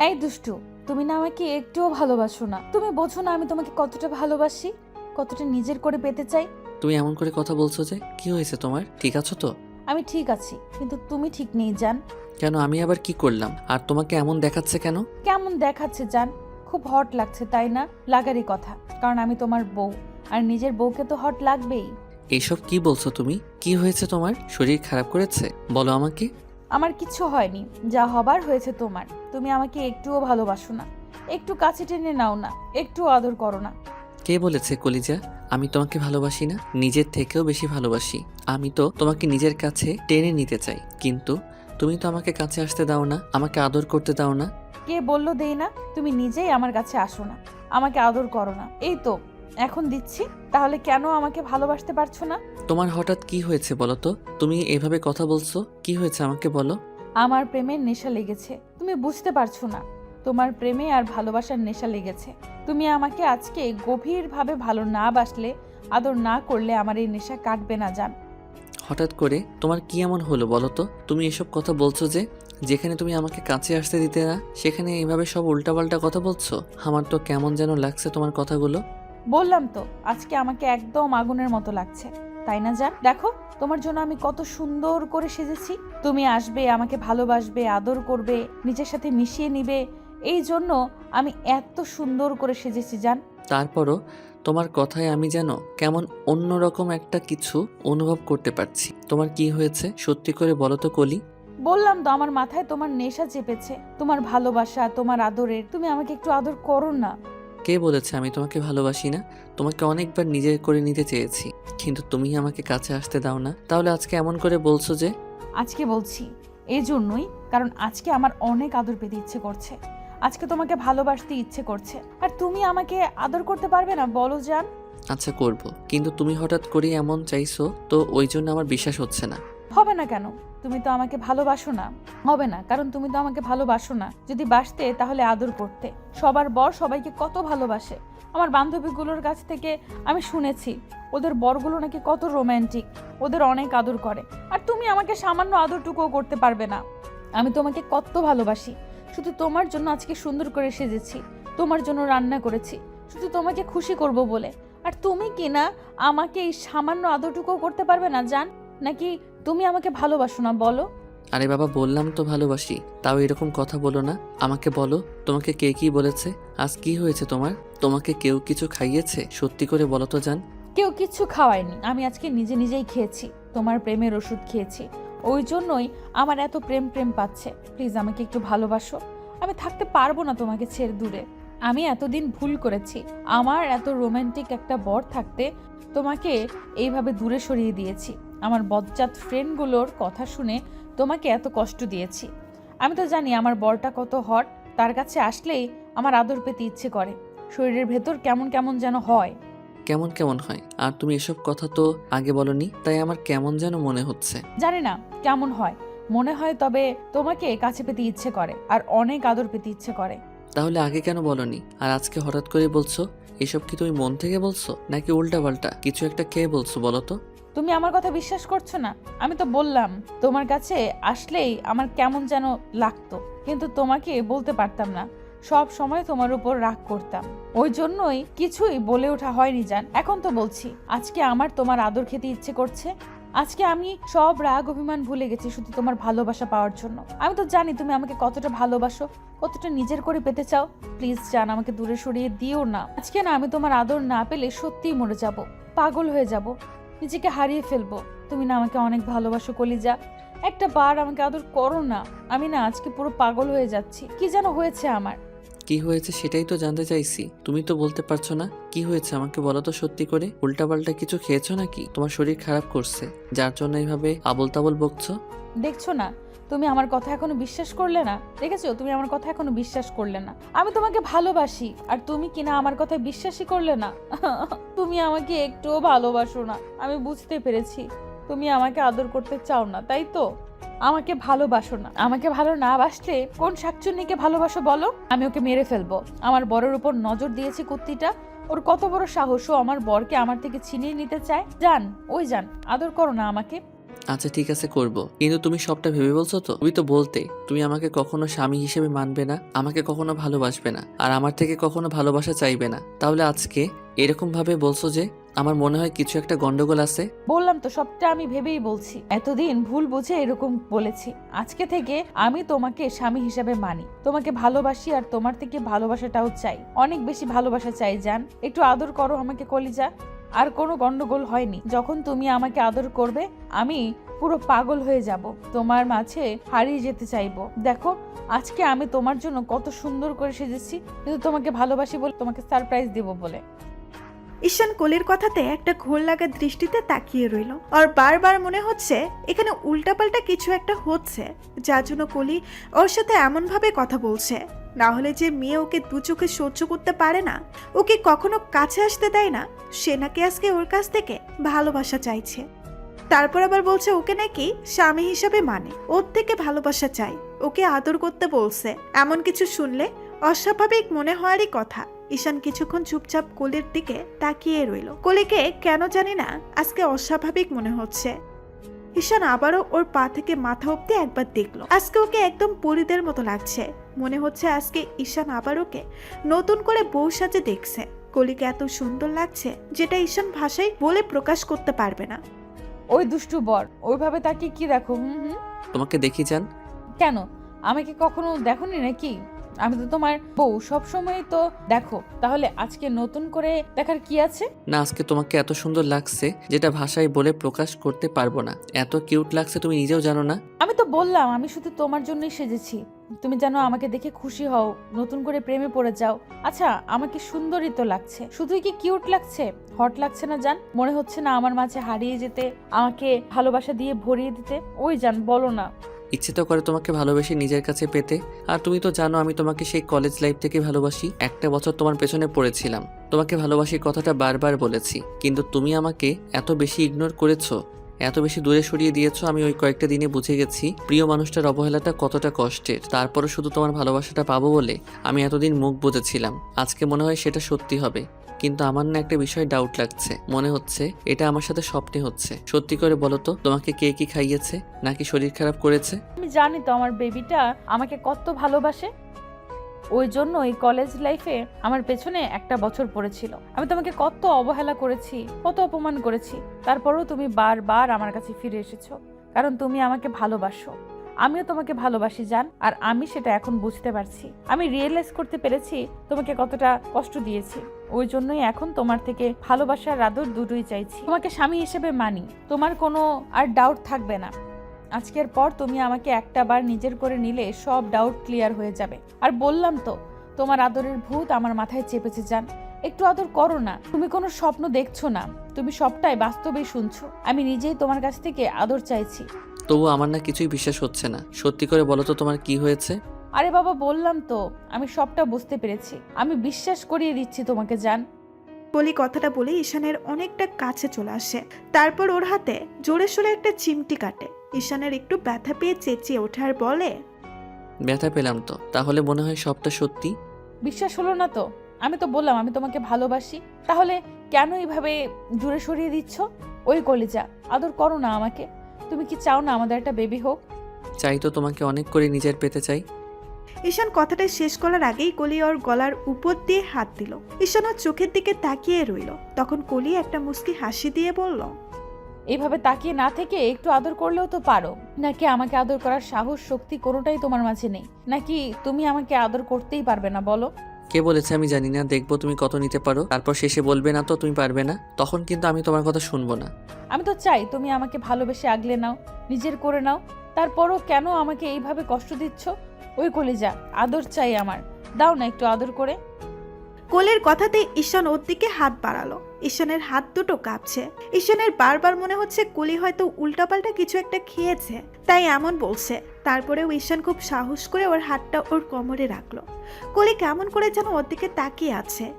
এই দুষ্টু তুমি না আমাকে একটুও ভালোবাসো না। তুমি বোঝো না আমি তোমাকে কতটা ভালোবাসি কতটা নিজের করে পেতে চাই। তুমি এমন করে কথা বলছো যে কি হয়েছে তোমার? ঠিক আছো তো? আমি ঠিক আছি কিন্তু তুমি ঠিক নেই জান। কেন আমি আবার কি করলাম? আর তোমাকে এমন দেখাচ্ছে কেন? কেমন দেখাচ্ছে জান? খুব হট লাগছে তাই না? লাগারই কথা কারণ আমি তোমার বউ আর নিজের বউকে তো হট লাগবেই। এইসব কি বলছো তুমি? কি হয়েছে তোমার? শরীর খারাপ করেছে? বলো আমাকে। আমার কিছু হয়নি যা হবার হয়েছে তোমার। তুমি আমাকে একটুও ভালোবাসো না। একটু কাছে টেনে নাও না একটু আদর করো না। কে বলেছে কলিজা? আমি তোমাকে ভালোবাসি না নিজের থেকেও বেশি ভালোবাসি। আমি তো তোমাকে নিজের কাছে টেনে নিতে চাই কিন্তু তুমি তো আমাকে কাছে আসতে দাও না আমাকে আদর করতে দাও না। কে বলল দেই না? তুমি নিজেই আমার কাছে আসো না আমাকে আদর করো না। এই তো এখন দিচ্ছি তাহলে কেন আমাকে ভালোবাসতে পারছ না? তোমার হঠাৎ কি হয়েছে বলো তো? তুমি এভাবে কথা বলছো কি হয়েছে আমাকে বলো? আমার প্রেমের নেশা লেগেছে তুমি বুঝতে পারছ না। তোমার প্রেমে আর ভালোবাসার নেশা লেগেছে। তুমি আমাকে আজকে গভীরভাবে ভালো না বাসলে আদর না করলে আমার এই নেশা কাটবে না জান। হঠাৎ করে তোমার কি এমন হলো বলো তো? তুমি এসব কথা বলছো যে যেখানে তুমি আমাকে কাছে আসতে দিতে না সেখানে এইভাবে সব উল্টাপাল্টা কথা বলছো? আমার তো কেমন যেন লাগছে তোমার কথাগুলো। বললাম তো আজকে আমাকে একদম আগুনের মতো লাগছে। তাই না জান? দেখো তোমার জন্য আমি কত সুন্দর করে সেজেছি। তুমি আসবে আমাকে ভালোবাসবে আদর করবে নিজের সাথে মিশিয়ে নিবে। এই জন্য আমি এত সুন্দর করে সেজেছি যান তারপরও তোমার কথায় আমি যেন কেমন অন্যরকম একটা কিছু অনুভব করতে পারছি। তোমার কি হয়েছে? সত্যি করে বলো তো কলি। বললাম তো আমার মাথায় তোমার নেশা চেপেছে। তোমার ভালোবাসা তোমার আদরের তুমি আমাকে একটু আদর করো না। কে বলেছে আমি তোমাকে ভালোবাসি না? তোমাকে অনেকবার নিজের করে নিতে চেয়েছি। কিন্তু তুমি আমাকে কাছে আসতে দাও না। তাহলে আজকে এমন করে বলছো যে? আজকে বলছি এই জন্যই কারণ আজকে আমার অনেক আদর পেতে ইচ্ছে করছে। আজকে তোমাকে ভালোবাসতে ইচ্ছে করছে। আর তুমি আমাকে আদর করতে পারবে না বলো জান। আচ্ছা করব। কিন্তু তুমি হঠাৎ করে এমন চাইছো তো ওই জন্য আমার বিশ্বাস হচ্ছে না। হবে না কেন? তুমি তো আমাকে ভালোবাসো না। হবে না, কারণ তুমি তো আমাকে ভালোবাসো না। যদি বাসতে, তাহলে আদর করতে। সবার বর সবাইকে কত ভালোবাসে। আমার বান্ধবীগুলোর কাছ থেকে আমি শুনেছি, ওদের বরগুলো নাকি কত রোম্যান্টিক ওদের অনেক আদর করে। আর তুমি আমাকে সামান্য আদরটুকুও করতে পারবে না। আমি তোমাকে কত ভালোবাসি। শুধু তোমার জন্য আজকে সুন্দর করে সেজেছি, তোমার জন্য রান্না করেছি, শুধু তোমাকে খুশি করব বলে। আর তুমি কি না আমাকে এই সামান্য আদরটুকুও করতে পারবে না, জান? নাকি তুমি আমাকে ভালোবাসো না বলো। আরে বাবা বললাম তো ভালোবাসি তাও এরকম কথা বলো না। আমাকে বলো তোমাকে কে কি বলেছে? আজ কি হয়েছে তোমার? তোমাকে কেউ কিছু খাইয়েছে? সত্যি করে বলো তো জান। কেউ কিচ্ছু খাওয়ায়নি আমি আজকে নিজে নিজেই খেয়েছি তোমার প্রেমের ওষুধ খেয়েছি। ওই জন্যই আমার এত প্রেম প্রেম পাচ্ছে। প্লিজ আমাকে একটু ভালোবাসো। আমি থাকতে পারব না তোমাকে ছেড়ে দূরে। আমি এতদিন ভুল করেছি। আমার এত রোমান্টিক একটা বর থাকতে তোমাকে এইভাবে দূরে সরিয়ে দিয়েছি। আমার বজ্জাত ফ্রেন্ডগুলোর কথা শুনে তোমাকে এত কষ্ট দিয়েছি। আমি তো জানি আমার বরটা কত হট তার কাছে আসলেই আমার আদর পেতে ইচ্ছে করে। শরীরের ভেতর কেমন কেমন যেন হয়। কেমন কেমন হয়? আর তুমি এসব কথা তো আগে বলনি তাই আমার কেমন যেন মনে হচ্ছে। জানি না কেমন হয়। মনে হয় তবে তোমাকে কাছে পেতে ইচ্ছে করে আর অনেক আদর পেতে ইচ্ছে করে। তাহলে আগে কেন বলনি? আর আজকে হঠাৎ করে বলছো এসব কি তুমি মন থেকে বলছো? নাকি উল্টাপাল্টা? কিছু একটা কে বলছো, বলো তো। তুমি আমার কথা বিশ্বাস করছ না? আমি তো বললাম, তোমার কাছে আসলেই আমার কেমন যেন লাগতো। কিন্তু তোমাকে বলতে পারতাম না। সব সময় তোমার উপর রাগ করতাম। ওই জন্যই কিছুই বলে ওঠা হয়নি, জান। এখন তো বলছি, আজকে আমার তোমার আদর খেতে ইচ্ছে করছে? আজকে আমি সব রাগ অভিমান ভুলে গেছি শুধু তোমার ভালোবাসা পাওয়ার জন্য। আমি তো জানি তুমি আমাকে কতটা ভালোবাসো, কতটা নিজের করে পেতে চাও। প্লিজ, জান, আমাকে দূরে সরিয়ে দিও না। আজকে না, আমি তোমার আদর না পেলে সত্যিই মরে যাব, পাগল হয়ে যাব, নিজেকে হারিয়ে ফেলব। তুমি না আমাকে অনেক ভালোবাসো, কলিজা। একটা বার আমাকে আদর করো না। আমি না, আজকে পুরো পাগল হয়ে যাচ্ছি। কি যেন হয়েছে আমার। কি হয়েছে সেটাই তো জানতে চাইছি। তুমি তো বলতে পারছ না কি হয়েছে আমাকে বলো তো সত্যি করে। উল্টাপাল্টা কিছু খেয়েছো নাকি? তোমার শরীর খারাপ করছে, যার জন্য এইভাবে আবল তাবল বকছো? দেখছ না, তুমি আমার কথা এখনও বিশ্বাস করলে না? দেখেছ? তুমি আমার কথা এখনও বিশ্বাস করলে না। আমি তোমাকে ভালোবাসি, আর তুমি কিনা আমার কথা বিশ্বাসই করলে না? তুমি আমাকে একটুও ভালোবাসো না। আমি বুঝতে পেরেছি। তুমি আমাকে আদর করতে চাও না, তাই তো? আমাকে ভালোবাসো না। আমাকে ভালো না বাসলে কোন শাকচুন্নিকে ভালোবাসো বলো? আমি ওকে মেরে ফেলব। আমার বরের উপর নজর দিয়েছি কুত্তিটা। ওর কত বড় সাহস ও আমার বরকে আমার থেকে ছিনিয়ে নিতে চায়। যান ওই যান আদর করো না আমাকে। আচ্ছা ঠিক আছে, করব। কিন্তু তুমি সবটা ভেবে বলছো তো? তুমি তো বলতে, তুমি আমাকে কখনো স্বামী হিসেবে মানবে না, আমাকে কখনো ভালোবাসবে না, আর আমার থেকে কখনো ভালোবাসা চাইবে না। তাহলে আজকে এরকম ভাবে বলছো যে আমার মনে হয় কিছু একটা গন্ডগোল আছে। বললাম তো, সবটা আমি ভেবেই বলছি। এতদিন ভুল বুঝে এরকম বলেছি। আজকে থেকে আমি তোমাকে স্বামী হিসাবে মানি। তোমাকে ভালোবাসি আর তোমার থেকে ভালোবাসাটাও চাই। অনেক বেশি ভালোবাসা চাই, জান। একটু আদর করো আমাকে, কলিজা। আর কোনো গন্ডগোল হয়নি। যখন তুমি আমাকে আদর করবে, আমি পুরো পাগল হয়ে যাব। তোমার মাঝে হারিয়ে যেতে চাইব। দেখো, আজকে আমি তোমার জন্য কত সুন্দর করে সেজেছি। কিন্তু তোমাকে ভালোবাসি বলে তোমাকে সারপ্রাইজ দেব বলে। ঈশান কোলের কথাতে একটা ঘোর লাগা দৃষ্টিতে তাকিয়ে রইল। আর বারবার মনে হচ্ছে এখানে উল্টাপাল্টা কিছু একটা হচ্ছে, যার জন্য কলি ওর সাথে এমনভাবে কথা বলছে। না হলে যে মেয়ে ওকে দু চোখে সহ্য করতে পারে না, ওকে কখনো কাছে আসতে দেয় না, সে নাকি আজকে ওর কাছ থেকে ভালোবাসা চাইছে। তারপর আবার বলছে ওকে নাকি স্বামী হিসাবে মানে ওর থেকে ভালোবাসা চাই, ওকে আদর করতে বলছে। এমন কিছু শুনলে অস্বাভাবিক মনে হওয়ারই কথা। ঈশান কিছুক্ষণ চুপচাপ কোলের দিকে তাকিয়ে রইল। কোলিকে কেন জানি না আজকে অস্বাভাবিক মনে হচ্ছে। ঈশান আবারও ওর পা থেকে মাথা অব্দি একবার দেখল। আজকে ওকে একদম পরিদের মতো লাগছে। মনে হচ্ছে আজকে ঈশান আবার ওকে নতুন করে বউ সাজে দেখছে। কলিকে এত সুন্দর লাগছে যেটা ঈশান ভাষায় বলে প্রকাশ করতে পারবে না। ওই দুষ্টু বর ওইভাবে তাকে কি দেখো হুম হুম? তোমাকে দেখি যান কেন? আমাকে কখনো দেখোনি নাকি? আমি তো তোমার বউ। সব সময় তো দেখো তাহলে আজকে নতুন করে দেখার কি আছে? না আজকে তোমাকে এত সুন্দর লাগছে যেটা ভাষায় বলে প্রকাশ করতে পারব না। এত কিউট লাগছে তুমি নিজেও জানো না। আমি তো বললাম আমি শুধু তোমার জন্যই সেজেছি। তুমি জানো আমাকে দেখে খুশি হও নতুন করে প্রেমে পড়ে যাও। আচ্ছা আমাকে সুন্দরই তো লাগছে। শুধুই কি কিউট লাগছে? হট লাগছে না জান? মনে হচ্ছে না আমার মাঝে হারিয়ে যেতে আমাকে ভালোবাসা দিয়ে ভরিয়ে দিতে? ওই জান বলো না। ইচ্ছে তো করে তোমাকে ভালোবেসে নিজের কাছে পেতে। আর তুমি তো জানো আমি তোমাকে সেই কলেজ লাইফ থেকে ভালোবাসি। একটা বছর তোমার পেছনে পড়েছিলাম। তোমাকে ভালোবাসি কথাটা বারবার বলেছি। কিন্তু তুমি আমাকে এত বেশি ইগনোর করেছ, এত বেশি দূরে সরিয়ে দিয়েছ, আমি ওই কয়েকটা দিনে বুঝে গেছি প্রিয় মানুষটার অবহেলাটা কতটা কষ্টের। তারপরে শুধু তোমার ভালোবাসাটা পাবো বলে আমি এতদিন মুখ বুঝেছিলাম আজকে মনে হয় সেটা সত্যি হবে। কিন্তু আমার না একটা বিষয় ডাউট লাগছে। মনে হচ্ছে এটা আমার সাথে স্বপ্নে হচ্ছে। সত্যি করে বলো তো, তোমাকে কে কি খাইয়েছে? নাকি শরীর খারাপ করেছে? আমি জানি তো আমার বেবিটা আমাকে কত ভালোবাসে? ওই জন্য এই কলেজ লাইফে আমার পেছনে একটা বছর পড়েছিল। আমি তোমাকে কত অবহেলা করেছি, কত অপমান করেছি। তারপরেও তুমি বারবার আমার কাছে ফিরে এসেছ। কারণ তুমি আমাকে ভালোবাসো। আমিও তোমাকে ভালোবাসি, জান। আর আমি সেটা এখন বুঝতে পারছি। আমি রিয়েলাইজ করতে পেরেছি তোমাকে কতটা কষ্ট দিয়েছি। ওই জন্যই এখন তোমার থেকে ভালোবাসার আদর দুটোই চাইছি। তোমাকে স্বামী হিসেবে মানি। তোমার কোনো আর ডাউট থাকবে না। আজকের পর তুমি আমাকে একটা বার নিজের করে নিলে সব ডাউট ক্লিয়ার হয়ে যাবে। আর বললাম তো, তোমার আদরের ভূত আমার মাথায় চেপেছে যান একটু আদর করো না। তুমি কোনো স্বপ্ন দেখছ না। তুমি সবটাই বাস্তবেই শুনছো। আমি নিজেই তোমার কাছ থেকে আদর চাইছি। তবু আমার না কিছুই বিশ্বাস হচ্ছে না। সত্যি করে বলো তো তোমার কি হয়েছে? আরে বাবা বললাম তো। আমি সবটা বুঝতে পেরেছি। আমি বিশ্বাস করিয়ে দিচ্ছি তোমাকে জান। বলি কথাটা বলে ঈশানের অনেকটা কাছে চলে আসে। তারপর ওর হাতে জোরে সোরে একটা চিমটি কাটে। ঈশানের একটু ব্যথা পেয়ে চেঁচিয়ে ওঠে আর বলে ব্যথা পেলাম তো। তাহলে মনে হয় সবটা সত্যি? বিশ্বাস হলো না তো। আমি তো বললাম আমি তোমাকে ভালোবাসি। তাহলে কেন এইভাবে জোরে সরিয়ে দিচ্ছ? ওই কলিজা আদর করো না আমাকে। তুমি কি চাও না আমাদের একটা বেবি হোক? চাই তো তোমাকে অনেক করে নিজের পেতে চাই। ঈশান কথাটা শেষ করার আগেই কলি ওর গলার উপর দিয়ে হাত দিল। ঈশান ওর চোখের দিকে তাকিয়ে রইল। তখন কলি একটা মুস্কি হাসি দিয়ে বলল এইভাবে তাকিয়ে না থেকে একটু আদর করলেও তো পারো। নাকি আমাকে আদর করার সাহস শক্তি কোনোটাই তোমার মাঝে নেই? নাকি তুমি আমাকে আদর করতেই পারবে না বলো? কে বলেছে আমি জানি না দেখব তুমি কত নিতে পারো। তারপর শেষে বলবে না তো তুমি পারবে না। তখন কিন্তু আমি তোমার কথা শুনব না। আমি তো চাই তুমি আমাকে ভালোবেসে আগলে নাও নিজের করে নাও। তারপরও কেন আমাকে এইভাবে কষ্ট দিচ্ছ? ওই কলিজা আদর চাই আমার। দাও না একটু আদর করে। কোলের কথাতে ঈশান ওর দিকে হাত বাড়ালো। ঈশানের হাত দুটো কাঁপছে। ঈশানের বারবার মনে হচ্ছে কলি হয়তো উল্টাপাল্টা কিছু একটা খেয়েছে, তাই এমন বলছে। তারপরেও ঈশান খুব সাহস করে ওর হাতটা ওর কোমরে রাখল। কলি কেমন করে যেন ওর দিকে তাকিয়ে আছে।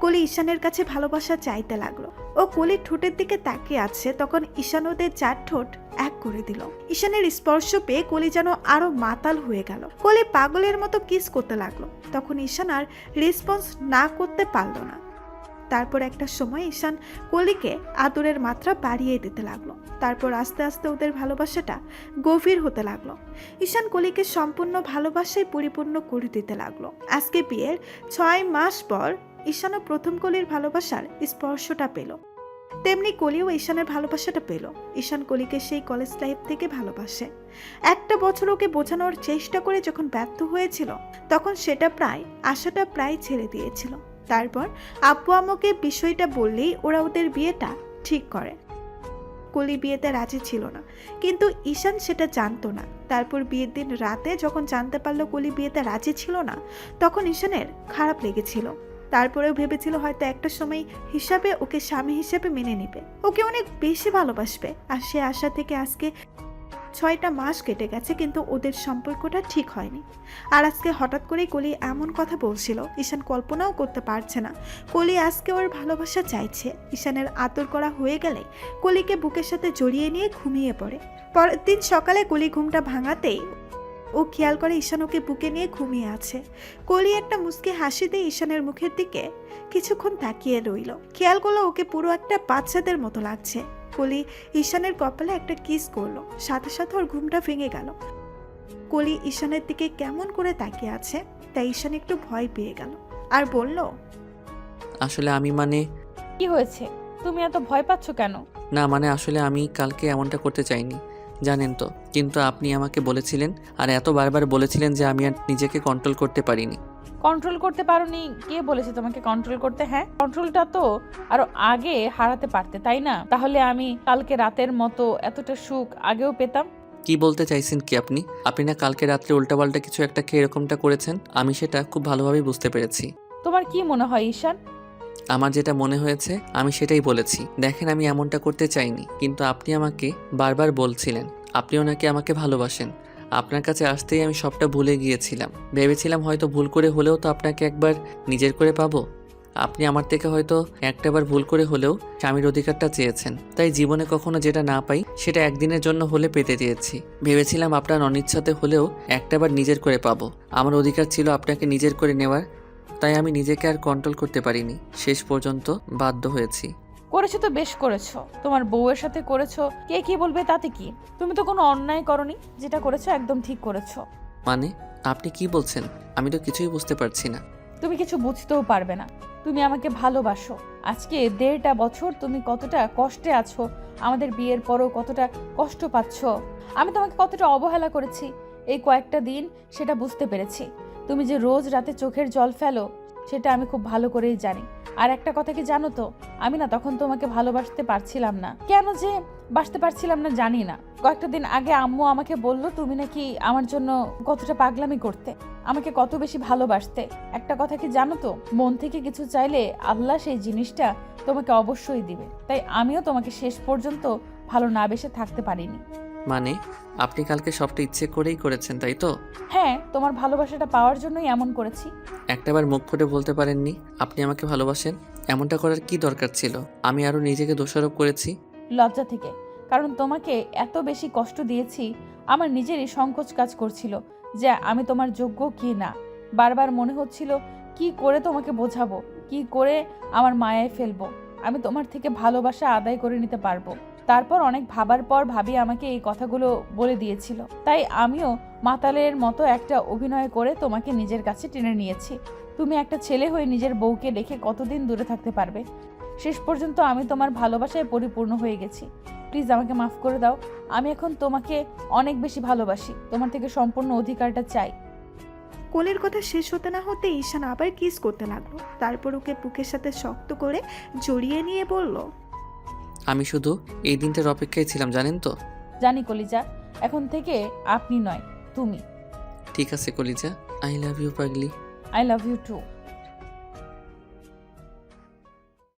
কলি ঈশানের কাছে ভালোবাসা চাইতে লাগল। ও কলির ঠোঁটের দিকে তাকিয়ে আছে, তখন ঈশান ওদের চার ঠোঁট এক করে দিল। ঈশানের স্পর্শ পেয়ে কলি যেন আরও মাতাল হয়ে গেল। কলি পাগলের মতো কিস করতে লাগল। তখন ঈশান আর রেসপন্স না করতে পারল না। তারপর একটা সময় ঈশান কলিকে আদরের মাত্রা বাড়িয়ে দিতে লাগল। তারপর আস্তে আস্তে ওদের ভালোবাসাটা গভীর হতে লাগল। ঈশান কলিকে সম্পূর্ণ ভালোবাসায় পরিপূর্ণ করে দিতে লাগল। আজকে বিয়ের ছয় মাস পর ঈশানও প্রথম কলির ভালোবাসার স্পর্শটা পেল। তেমনি কলিও ঈশানের ভালোবাসাটা পেল। ঈশান কলিকে সেই কলেজ লাইফ থেকে ভালোবাসে। একটা বছর ওকে বোঝানোর চেষ্টা করে যখন ব্যর্থ হয়েছিল, তখন সেটা প্রায়, আশাটা প্রায় ছেড়ে দিয়েছিল। তারপর আব্বু আম্মুকে বিষয়টা বললেই ওরা ওদের বিয়েটা ঠিক করে। কলি বিয়েতে রাজি ছিল না, কিন্তু ঈশান সেটা জানতো না। তারপর বিয়ের দিন রাতে যখন জানতে পারল কলি বিয়েতে রাজি ছিল না, তখন ঈশানের খারাপ লেগেছিল। তারপরেও ভেবেছিল হয়তো একটা সময় হিসাবে ওকে স্বামী হিসেবে মেনে নেবে। ওকে অনেক বেশি ভালোবাসবে, আর সে আশা থেকে আজকে ছয়টা মাস কেটে গেছে কিন্তু ওদের সম্পর্কটা ঠিক হয়নি। আর আজকে হঠাৎ করেই কলি এমন কথা বলছিল, ঈশান কল্পনাও করতে পারছে না। কলি আজকে ওর ভালোবাসা চাইছে, ঈশানের আতর করা হয়ে গেলে কলিকে বুকের সাথে জড়িয়ে নিয়ে ঘুমিয়ে পড়ে। পরের দিন সকালে কলি ঘুমটা ভাঙাতেই ও খেয়াল করে ঈশান ওকে বুকে নিয়ে ঘুমিয়ে আছে। কলি একটা মুচকি হাসি দিয়ে ঈশানের মুখের দিকে কিছুক্ষণ তাকিয়ে রইল। খেয়াল করল ওকে পুরো একটা বাচ্চাদের মতো লাগছে। কলি ঈশানের কপালে একটা কিস করল। সাথে সাথে ওর ঘুমটা ভেঙে গেল। কলি ঈশানের দিকে কেমন করে তাকিয়ে আছে তাই ঈশান একটু ভয় পেয়ে গেল। আর বলল আসলে আমি মানে কি হয়েছে? তুমি এত ভয় পাচ্ছ কেন? না মানে আসলে আমি কালকে এমনটা করতে চাইনি জানেন তো। কিন্তু আপনি আমাকে বলেছিলেন আর এত বারবার বলেছিলেন যে আমি আর নিজেকে কন্ট্রোল করতে পারিনি। কন্ট্রোল করতে পারোনি। কে বলেছে তোমাকে কন্ট্রোল করতে? হ্যাঁ কন্ট্রোলটা তো আরও আগে হারাতে পারতে তাই না? তাহলে আমি কালকে রাতের মতো এতটা সুখ আগেও পেতাম। কি বলতে চাইছেন কি আপনি? আপনি না কালকে রাত্রে উল্টাপাল্টা কিছু একটা খেয়ে এরকমটা করেছেন আমি সেটা খুব ভালোভাবেই বুঝতে পেরেছি। তোমার কি মনে হয় ঈশান? আমার যেটা মনে হয়েছে আমি সেটাই বলেছি। দেখেন আমি এমনটা করতে চাইনি কিন্তু আপনি আমাকে বারবার বলছিলেন আপনিও নাকি আমাকে ভালোবাসেন। আপনার কাছে আসতেই আমি সবটা ভুলে গিয়েছিলাম। ভেবেছিলাম হয়তো ভুল করে হলেও তো আপনাকে একবার নিজের করে পাবো। আপনি আমার থেকে হয়তো একটাবার ভুল করে হলেও স্বামীর অধিকারটা চেয়েছেন। তাই জীবনে কখনো যেটা না পাই, সেটা একদিনের জন্য হলে পেতে দিয়েছি ভেবেছিলাম আপনার অনিচ্ছাতে হলেও একটাবার নিজের করে পাবো। আমার অধিকার ছিল আপনাকে নিজের করে নেওয়ার, তাই আমি নিজেকে আর কন্ট্রোল করতে পারিনি। শেষ পর্যন্ত বাধ্য হয়েছি। করেছ তো বেশ করেছ। তোমার বউয়ের সাথে করেছ কে কি বলবে তাতে কি? তুমি তো কোনো অন্যায় করনি যেটা করেছ একদম ঠিক করেছ। মানে আপনি কি বলছেন? আমি তো কিছুই বুঝতে পারছি না। তুমি কিছু বুঝতেও পারবে না। তুমি আমাকে ভালোবাসো। আজকে দেড়টা বছর তুমি কতটা কষ্টে আছো আমাদের বিয়ের পরও কতটা কষ্ট পাচ্ছ। আমি তোমাকে কতটা অবহেলা করেছি এই কয়েকটা দিন সেটা বুঝতে পেরেছি। তুমি যে রোজ রাতে চোখের জল ফেলো সেটা আমি খুব ভালো করেই জানি। আর একটা কথা কি জানো তো? আমি না তখন তোমাকে ভালোবাসতে পারছিলাম না। কেন যে বাসতে পারছিলাম না জানি না। কয়েকটা দিন আগে আম্মু আমাকে বলল, তুমি নাকি আমার জন্য কতটা পাগলামি করতে? আমাকে কত বেশি ভালোবাসতে? একটা কথা কি জানো তো? মন থেকে কিছু চাইলে আল্লাহ সেই জিনিসটা তোমাকে অবশ্যই দিবে। তাই আমিও তোমাকে শেষ পর্যন্ত ভালো না বেসে থাকতে পারিনি। মানে আপনি কালকে সবটা ইচ্ছে করেই করেছেন তাই তো? হ্যাঁ তোমার ভালোবাসাটা পাওয়ার জন্যই এমন করেছি। একটাবার মুখ ফুটে বলতে পারেননি আপনি আমাকে ভালোবাসেন? এমনটা করার কি দরকার ছিল? আমি আরও নিজেকে দোষারোপ করেছি? লজ্জা থেকে কারণ তোমাকে এত বেশি কষ্ট দিয়েছি আমার নিজেরই সংকোচ কাজ করছিল যে আমি তোমার যোগ্য কি না। বারবার মনে হচ্ছিল কি করে তোমাকে বোঝাবো? কি করে আমার মায়ায় ফেলব? আমি তোমার থেকে ভালোবাসা আদায় করে নিতে পারব। তারপর অনেক ভাবার পর ভাবি আমাকে এই কথাগুলো বলে দিয়েছিল। তাই আমিও মাতালের মতো একটা অভিনয় করে তোমাকে নিজের কাছে টেনে নিয়েছি। তুমি একটা ছেলে হয়ে নিজের বউকে রেখে কতদিন দূরে থাকতে পারবে? শেষ পর্যন্ত আমি তোমার ভালোবাসায় পরিপূর্ণ হয়ে গেছি। প্লিজ আমাকে মাফ করে দাও। আমি এখন তোমাকে অনেক বেশি ভালোবাসি। তোমার থেকে সম্পূর্ণ অধিকারটা চাই। কোলের কথা শেষ হতে না হতে ঈশান আবার কিস করতে লাগল। তারপর ওকে বুকের সাথে শক্ত করে জড়িয়ে নিয়ে বলল আমি শুধু এই দিনটার অপেক্ষায় ছিলাম জানেন তো? জানি কলিজা এখন থেকে আপনি নয় তুমি। ঠিক আছে কলিজা আই লাভ ইউ পাগলি। I love you too